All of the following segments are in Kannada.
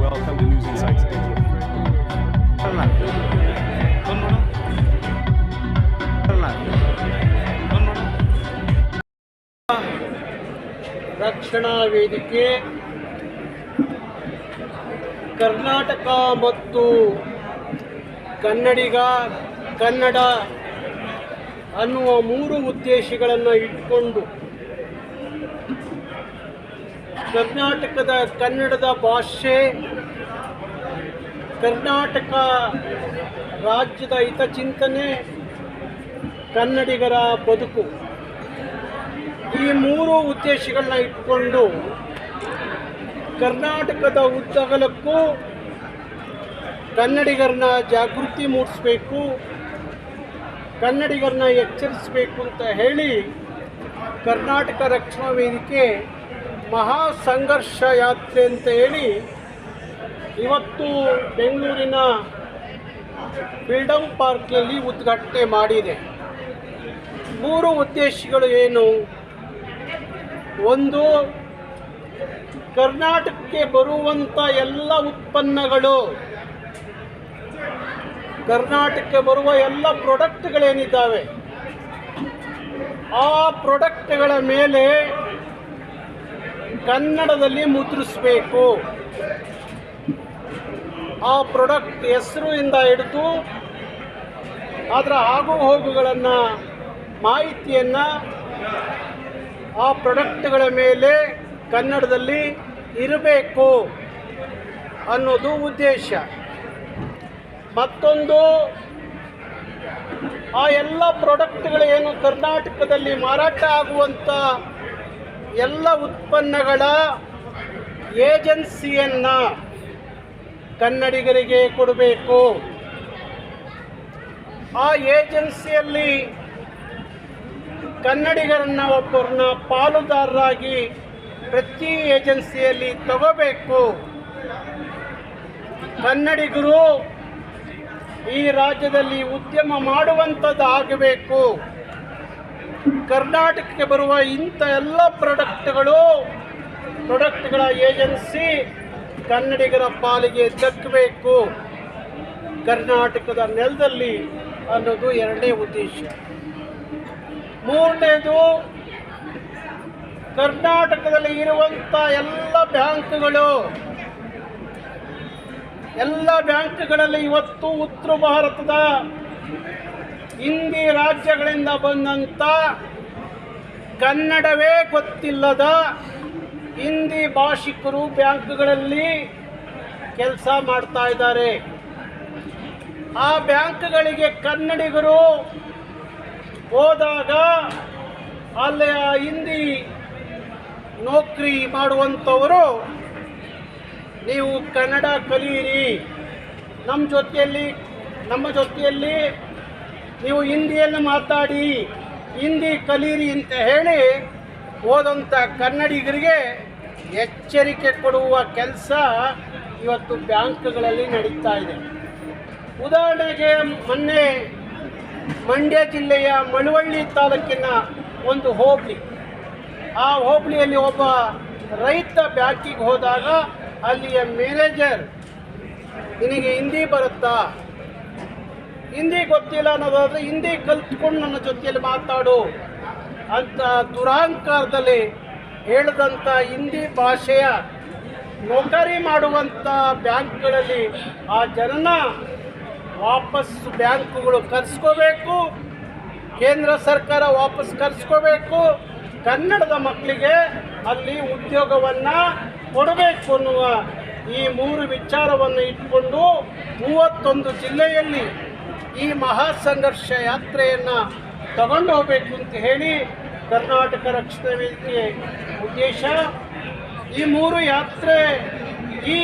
Welcome to News Insights. ರಕ್ಷಣಾ ವೇದಿಕೆ ಕರ್ನಾಟಕ ಮತ್ತು ಕನ್ನಡಿಗ ಕನ್ನಡ ಅನ್ನುವ ಮೂರು ಉದ್ದೇಶಗಳನ್ನು ಇಟ್ಕೊಂಡು ಕರ್ನಾಟಕದ ಕನ್ನಡದ ಭಾಷೆ, ಕರ್ನಾಟಕ ರಾಜ್ಯದ ಹಿತಚಿಂತನೆ, ಕನ್ನಡಿಗರ ಬದುಕು. ಈ ಮೂರು ಉದ್ದೇಶಗಳನ್ನ ಇಟ್ಕೊಂಡು ಕರ್ನಾಟಕದ ಉದ್ದಗಲಕ್ಕೂ ಕನ್ನಡಿಗರನ್ನ ಜಾಗೃತಿ ಮೂಡಿಸ್ಬೇಕು, ಕನ್ನಡಿಗರನ್ನ ಎಚ್ಚರಿಸಬೇಕು ಅಂತ ಹೇಳಿ ಕರ್ನಾಟಕ ರಕ್ಷಣಾ ವೇದಿಕೆ ಮಹಾ ಸಂಘರ್ಷ ಯಾತ್ರೆ ಅಂತ ಹೇಳಿ ಇವತ್ತು ಬೆಂಗಳೂರಿನ ಫ್ರೀಡಮ್ ಪಾರ್ಕ್ನಲ್ಲಿ ಉದ್ಘಾಟನೆ ಮಾಡಿದೆ. ಮೂರು ಉದ್ದೇಶಗಳು ಏನು? ಒಂದು, ಕರ್ನಾಟಕಕ್ಕೆ ಬರುವಂಥ ಎಲ್ಲ ಉತ್ಪನ್ನಗಳು, ಕರ್ನಾಟಕಕ್ಕೆ ಬರುವ ಎಲ್ಲ ಪ್ರಾಡಕ್ಟ್ಗಳೇನಿದ್ದಾವೆ ಆ ಪ್ರಾಡಕ್ಟ್ಗಳ ಮೇಲೆ ಕನ್ನಡದಲ್ಲಿ ಮುದ್ರಿಸಬೇಕು. ಆ ಪ್ರಾಡಕ್ಟ್ ಹೆಸರಿಂದ ಹಿಡಿದು ಅದರ ಆಗು ಹೋಗುಗಳನ್ನು, ಮಾಹಿತಿಯನ್ನು ಆ ಪ್ರಾಡಕ್ಟ್ಗಳ ಮೇಲೆ ಕನ್ನಡದಲ್ಲಿ ಇರಬೇಕು ಅನ್ನೋದು ಉದ್ದೇಶ. ಮತ್ತೊಂದು, ಆ ಎಲ್ಲ ಪ್ರಾಡಕ್ಟ್ಗಳು ಏನು ಕರ್ನಾಟಕದಲ್ಲಿ ಮಾರಾಟ ಆಗುವಂಥ ಎಲ್ಲ ಉತ್ಪನ್ನಗಳ ಏಜೆನ್ಸಿಯನ್ನು ಕನ್ನಡಿಗರಿಗೆ ಕೊಡಬೇಕು. ಆ ಏಜೆನ್ಸಿಯಲ್ಲಿ ಕನ್ನಡಿಗರನ್ನ ಒಬ್ಬರನ್ನ ಪಾಲುದಾರರಾಗಿ ಪ್ರತಿ ಏಜೆನ್ಸಿಯಲ್ಲಿ ತಗೋಬೇಕು. ಕನ್ನಡಿಗರು ಈ ರಾಜ್ಯದಲ್ಲಿ ಉದ್ಯಮ ಮಾಡುವಂಥದ್ದು ಆಗಬೇಕು ಕರ್ನಾಟಕಕ್ಕೆ ಬರುವ ಇಂಥ ಎಲ್ಲ ಪ್ರಾಡಕ್ಟ್ಗಳು ಪ್ರಾಡಕ್ಟ್ಗಳ ಏಜೆನ್ಸಿ ಕನ್ನಡಿಗರ ಪಾಲಿಗೆ ದಕ್ಕಬೇಕು. ಕರ್ನಾಟಕದ ನೆಲದಲ್ಲಿ ಅನ್ನೋದು ಎರಡನೇ ಉದ್ದೇಶ. ಮೂರನೇದು, ಕರ್ನಾಟಕದಲ್ಲಿ ಇರುವಂಥ ಎಲ್ಲ ಬ್ಯಾಂಕ್ಗಳು, ಎಲ್ಲ ಬ್ಯಾಂಕ್ಗಳಲ್ಲಿ ಇವತ್ತು ಉತ್ತರ ಭಾರತದ ಹಿಂದಿ ರಾಜ್ಯಗಳಿಂದ ಬಂದಂಥ ಕನ್ನಡವೇ ಗೊತ್ತಿಲ್ಲದ ಹಿಂದಿ ಭಾಷಿಕರು ಬ್ಯಾಂಕ್ಗಳಲ್ಲಿ ಕೆಲಸ ಮಾಡ್ತಾ ಇದ್ದಾರೆ. ಆ ಬ್ಯಾಂಕ್ಗಳಿಗೆ ಕನ್ನಡಿಗರು ಹೋದಾಗ ಅಲ್ಲಿ ಆ ಹಿಂದಿ ನೌಕರಿ ಮಾಡುವಂಥವರು, ನೀವು ಕನ್ನಡ ಕಲಿಯಿರಿ. ನಮ್ಮ ಜೊತೆಯಲ್ಲಿ ನಮ್ಮ ಜೊತೆಯಲ್ಲಿ ನೀವು ಹಿಂದಿಯನ್ನು ಮಾತಾಡಿ, ಹಿಂದಿ ಕಲೀರಿ ಅಂತ ಹೇಳಿ ಹೋದಂಥ ಕನ್ನಡಿಗರಿಗೆ ಎಚ್ಚರಿಕೆ ಕೊಡುವ ಕೆಲಸ ಇವತ್ತು ಬ್ಯಾಂಕ್ಗಳಲ್ಲಿ ನಡೀತಾ ಇದೆ. ಉದಾಹರಣೆಗೆ ಮೊನ್ನೆ ಮಂಡ್ಯ ಜಿಲ್ಲೆಯ ಮಳವಳ್ಳಿ ತಾಲೂಕಿನ ಒಂದು ಹೋಬಳಿ. ಆ ಹೋಬಳಿಯಲ್ಲಿ ಒಬ್ಬ ರೈತ ಬ್ಯಾಂಕಿಗೆ ಹೋದಾಗ ಅಲ್ಲಿಯ ಮ್ಯಾನೇಜರ್, ನಿನಗೆ ಹಿಂದಿ ಬರುತ್ತಾ? ಹಿಂದಿ ಗೊತ್ತಿಲ್ಲ ಅನ್ನೋದಾದ್ರೆ ಹಿಂದಿ ಕಲ್ತ್ಕೊಂಡು ನನ್ನ ಜೊತೆಯಲ್ಲಿ ಮಾತಾಡು ಅಂತ ದುರಾಂಕಾರದಲ್ಲಿ ಹೇಳಿದಂಥ ಹಿಂದಿ ಭಾಷೆಯ ನೌಕರಿ ಮಾಡುವಂಥ ಬ್ಯಾಂಕ್ಗಳಲ್ಲಿ ಆ ಜನನ ವಾಪಸ್ ಬ್ಯಾಂಕುಗಳು ಕರೆಸ್ಕೋಬೇಕು, ಕೇಂದ್ರ ಸರ್ಕಾರ ವಾಪಸ್ ಕರೆಸ್ಕೋಬೇಕು, ಕನ್ನಡದ ಮಕ್ಕಳಿಗೆ ಅಲ್ಲಿ ಉದ್ಯೋಗವನ್ನು ಕೊಡಬೇಕು ಅನ್ನುವ ಈ ಮೂರು ವಿಚಾರವನ್ನು ಇಟ್ಕೊಂಡು ಮೂವತ್ತೊಂದು ಜಿಲ್ಲೆಯಲ್ಲಿ ಈ ಮಹಾ ಸಂಘರ್ಷ ಯಾತ್ರೆಯನ್ನು ತಗೊಂಡು ಹೋಗಬೇಕು ಅಂತ ಹೇಳಿ ಕರ್ನಾಟಕ ರಕ್ಷಣಾ ವೇದಿಕೆ ಉದ್ದೇಶ. ಈ ಮೂರು ಯಾತ್ರೆ, ಈ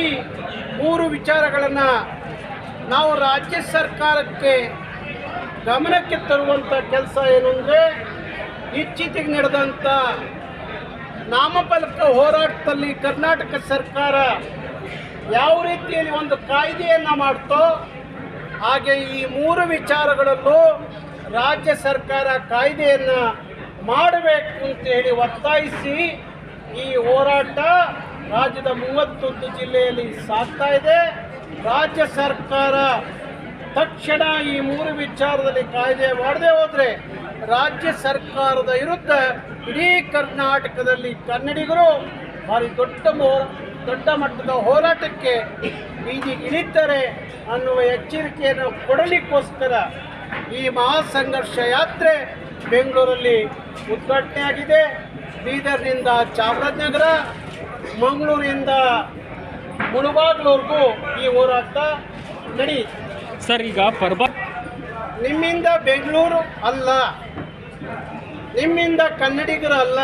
ಮೂರು ವಿಚಾರಗಳನ್ನು ನಾವು ರಾಜ್ಯ ಸರ್ಕಾರಕ್ಕೆ ಗಮನಕ್ಕೆ ತರುವಂಥ ಕೆಲಸ ಏನಂದರೆ ಇತ್ತೀಚೆಗೆ ನಡೆದಂಥ ನಾಮಫಲಕ ಹೋರಾಟದಲ್ಲಿ ಕರ್ನಾಟಕ ಸರ್ಕಾರ ಯಾವ ರೀತಿಯಲ್ಲಿ ಒಂದು ಕಾಯ್ದೆಯನ್ನು ಮಾಡ್ತೋ ಹಾಗೆ ಈ ಮೂರು ವಿಚಾರಗಳಲ್ಲೂ ರಾಜ್ಯ ಸರ್ಕಾರ ಕಾಯ್ದೆಯನ್ನು ಮಾಡಬೇಕು ಅಂತ ಹೇಳಿ ಒತ್ತಾಯಿಸಿ ಈ ಹೋರಾಟ ರಾಜ್ಯದ ಮೂವತ್ತೊಂದು ಜಿಲ್ಲೆಯಲ್ಲಿ ಸಾಗ್ತಾ ಇದೆ. ರಾಜ್ಯ ಸರ್ಕಾರ ತಕ್ಷಣ ಈ ಮೂರು ವಿಚಾರದಲ್ಲಿ ಕಾಯ್ದೆ ಮಾಡದೆ ಹೋದರೆ ರಾಜ್ಯ ಸರ್ಕಾರದ ವಿರುದ್ಧ ಇಡೀ ಕರ್ನಾಟಕದಲ್ಲಿ ಕನ್ನಡಿಗರು ಭಾರಿ ದೊಡ್ಡ ಮೋ ದೊಡ್ಡ ಮಟ್ಟದ ಹೋರಾಟಕ್ಕೆ ಬೀದಿ ಇಳಿತಾರೆ ಅನ್ನುವ ಎಚ್ಚರಿಕೆಯನ್ನು ಕೊಡಲಿಕ್ಕೋಸ್ಕರ ಈ ಮಹಾಸಂಘರ್ಷ ಯಾತ್ರೆ ಬೆಂಗಳೂರಲ್ಲಿ ಉದ್ಘಾಟನೆಯಾಗಿದೆ. ಬೀದರ್ನಿಂದ ಚಾಮರಾಜನಗರ ಮಂಗಳೂರಿಂದ ಮುಳುಬಾಗ್ಲವರೆಗೂ ಈ ಹೋರಾಟ ನಡೆಯಿತು ಸರ್ ಈಗ ಪರ್ಬ ನಿಮ್ಮಿಂದ ಬೆಂಗಳೂರು ಅಲ್ಲ. ನಿಮ್ಮಿಂದ ಕನ್ನಡಿಗರ ಅಲ್ಲ.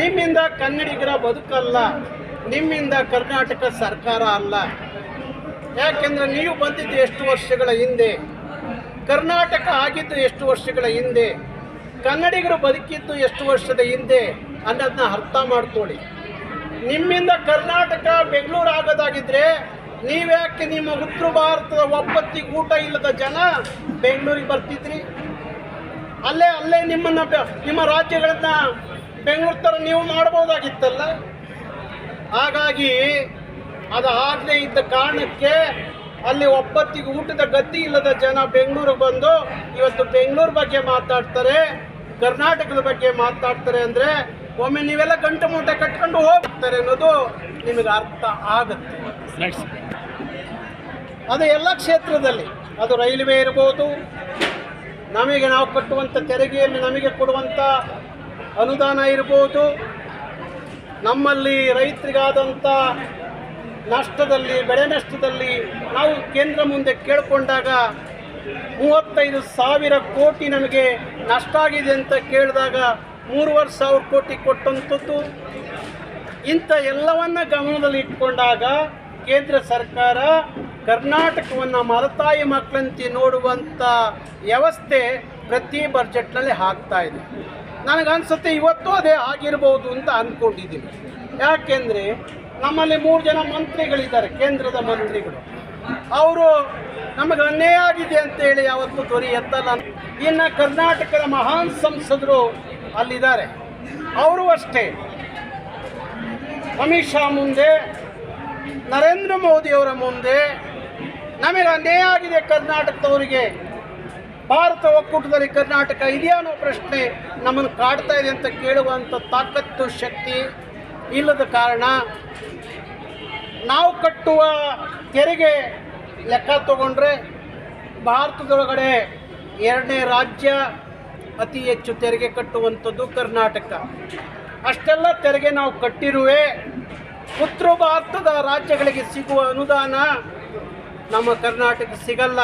ನಿಮ್ಮಿಂದ ಕನ್ನಡಿಗರ ಬದುಕಲ್ಲ. ನಿಮ್ಮಿಂದ ಕರ್ನಾಟಕ ಸರ್ಕಾರ ಅಲ್ಲ. ಯಾಕೆಂದ್ರೆ ನೀವು ಬಂದಿದ್ದು ಎಷ್ಟು ವರ್ಷಗಳ ಹಿಂದೆ? ಕರ್ನಾಟಕ ಆಗಿದ್ದು ಎಷ್ಟು ವರ್ಷಗಳ ಹಿಂದೆ? ಕನ್ನಡಿಗರು ಬದುಕಿದ್ದು ಎಷ್ಟು ವರ್ಷದ ಹಿಂದೆ? ಅನ್ನೋದನ್ನ ಅರ್ಥ ಮಾಡ್ಕೊಳ್ಳಿ. ನಿಮ್ಮಿಂದ ಕರ್ನಾಟಕ ಬೆಂಗಳೂರು ಆಗೋದಾಗಿದ್ರೆ ನೀವ್ಯಾಕೆ ನಿಮ್ಮ ಉತ್ತರ ಭಾರತದ ಒಪ್ಪತ್ತಿಗೆ ಊಟ ಇಲ್ಲದ ಜನ ಬೆಂಗಳೂರಿಗೆ ಬರ್ತಿದ್ರಿ? ಅಲ್ಲೇ ಅಲ್ಲೇ ನಿಮ್ಮನ್ನ ನಿಮ್ಮ ರಾಜ್ಯಗಳನ್ನು ಬೆಂಗಳೂರು ಥರ ನೀವು ಮಾಡ್ಬೋದಾಗಿತ್ತಲ್ಲ? ಹಾಗಾಗಿ ಅದು ಆಗದೆ ಇದ್ದ ಕಾರಣಕ್ಕೆ ಅಲ್ಲಿ ಒಪ್ಪತ್ತಿಗೆ ಊಟದ ಗತಿ ಇಲ್ಲದ ಜನ ಬೆಂಗಳೂರಿಗೆ ಬಂದು ಇವತ್ತು ಬೆಂಗಳೂರು ಬಗ್ಗೆ ಮಾತಾಡ್ತಾರೆ ಕರ್ನಾಟಕದ ಬಗ್ಗೆ ಮಾತಾಡ್ತಾರೆ ಅಂದರೆ ಒಮ್ಮೆ ನೀವೆಲ್ಲ ಗಂಟು ಮೂಟೆ ಕಟ್ಕೊಂಡು ಹೋಗ್ತಾರೆ ಅನ್ನೋದು ನಿಮಗೆ ಅರ್ಥ ಆಗುತ್ತೆ. ಅದು ಎಲ್ಲ ಕ್ಷೇತ್ರದಲ್ಲಿ ಅದು ರೈಲ್ವೆ ಇರ್ಬೋದು ನಮಗೆ ನಾವು ಕಟ್ಟುವಂಥ ತೆರಿಗೆಯಲ್ಲಿ ನಮಗೆ ಕೊಡುವಂಥ ಅನುದಾನ ಇರ್ಬೋದು ನಮ್ಮಲ್ಲಿ ರೈತರಿಗಾದಂಥ ನಷ್ಟದಲ್ಲಿ, ಬೆಳೆ ನಷ್ಟದಲ್ಲಿ ನಾವು ಕೇಂದ್ರ ಮುಂದೆ ಕೇಳಿಕೊಂಡಾಗ ಮೂವತ್ತೈದು ಸಾವಿರ ಕೋಟಿ ನಮಗೆ ನಷ್ಟ ಆಗಿದೆ ಅಂತ ಕೇಳಿದಾಗ ಮೂರುವರೆ ಸಾವಿರ ಕೋಟಿ ಕೊಟ್ಟಂಥದ್ದು. ಇಂಥ ಎಲ್ಲವನ್ನ ಗಮನದಲ್ಲಿ ಇಟ್ಕೊಂಡಾಗ ಕೇಂದ್ರ ಸರ್ಕಾರ ಕರ್ನಾಟಕವನ್ನು ಮಲತಾಯಿ ಮಕ್ಕಳಂತೆ ನೋಡುವಂಥ ವ್ಯವಸ್ಥೆ ಪ್ರತಿ ಬಜೆಟ್ನಲ್ಲಿ ಹಾಕ್ತಾ ಇದೆ. ನನಗನ್ಸುತ್ತೆ ಇವತ್ತು ಅದೇ ಆಗಿರ್ಬೋದು ಅಂತ ಅಂದ್ಕೊಂಡಿದ್ದೀನಿ ಯಾಕೆಂದರೆ ನಮ್ಮಲ್ಲಿ ಮೂರು ಜನ ಮಂತ್ರಿಗಳಿದ್ದಾರೆ, ಕೇಂದ್ರದ ಮಂತ್ರಿಗಳು. ಅವರು ನಮಗೆ ಅನ್ಯಾಯ ಆಗಿದೆ ಅಂತೇಳಿ ಯಾವತ್ತೂ ಧ್ವನಿ ಎತ್ತಲ್ಲ. ಇನ್ನು ಕರ್ನಾಟಕದ ಮಹಾನ್ ಸಂಸದರು ಅಲ್ಲಿದ್ದಾರೆ. ಅವರು ಅಷ್ಟೇ. ಅಮಿತ್ ಶಾ ಮುಂದೆ, ನರೇಂದ್ರ ಮೋದಿಯವರ ಮುಂದೆ ನಮಗೆ ಅನ್ಯಾಯ ಆಗಿದೆ ಕರ್ನಾಟಕದವರಿಗೆ. ಭಾರತ ಒಕ್ಕೂಟದಲ್ಲಿ ಕರ್ನಾಟಕ ಇದೆಯಾ ಅನ್ನೋ ಪ್ರಶ್ನೆ ನಮ್ಮನ್ನು ಕಾಡ್ತಾ ಇದೆ ಅಂತ ಕೇಳುವಂಥ ತಾಕತ್ತು, ಶಕ್ತಿ ಇಲ್ಲದ ಕಾರಣ ನಾವು ಕಟ್ಟುವ ತೆರಿಗೆ ಲೆಕ್ಕ ತಗೊಂಡ್ರೆ ಭಾರತದೊಳಗಡೆ ಎರಡನೇ ರಾಜ್ಯ ಅತಿ ಹೆಚ್ಚು ತೆರಿಗೆ ಕಟ್ಟುವಂಥದ್ದು ಕರ್ನಾಟಕ. ಅಷ್ಟೆಲ್ಲ ತೆರಿಗೆ ನಾವು ಕಟ್ಟಿರುವೆ. ಉತ್ತರ ಭಾರತದ ರಾಜ್ಯಗಳಿಗೆ ಸಿಗುವ ಅನುದಾನ ನಮ್ಮ ಕರ್ನಾಟಕ ಸಿಗಲ್ಲ.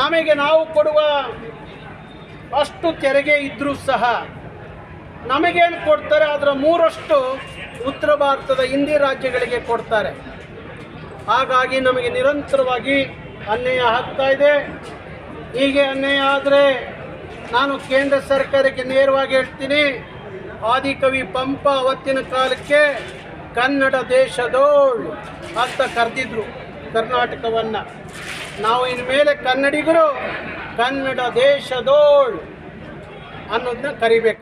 ನಮಗೆ ನಾವು ಕೊಡುವ ಅಷ್ಟು ತೆರಿಗೆ ಇದ್ದರೂ ಸಹ ನಮಗೇನು ಕೊಡ್ತಾರೆ ಅದರ ಮೂರಷ್ಟು ಉತ್ತರ ಭಾರತದ ಹಿಂದಿ ರಾಜ್ಯಗಳಿಗೆ ಕೊಡ್ತಾರೆ. ಹಾಗಾಗಿ ನಮಗೆ ನಿರಂತರವಾಗಿ ಅನ್ಯಾಯ ಆಗ್ತಾ ಇದೆ. ಹೀಗೆ ಅನ್ಯಾಯ ಆದರೆ ನಾನು ಕೇಂದ್ರ ಸರ್ಕಾರಕ್ಕೆ ನೇರವಾಗಿ ಹೇಳ್ತೀನಿ. ಆದಿಕವಿ ಪಂಪ ಅವತ್ತಿನ ಕಾಲಕ್ಕೆ ಕನ್ನಡ ದೇಶದೋಳು ಅಂತ ಕರೆದಿದ್ರು ಕರ್ನಾಟಕವನ್ನು. ನಾವು ಇನ್ಮೇಲೆ ಕನ್ನಡಿಗರು ಕನ್ನಡ ದೇಶದೋಳು ಅನ್ನೋದನ್ನ ಕರಿಬೇಕು?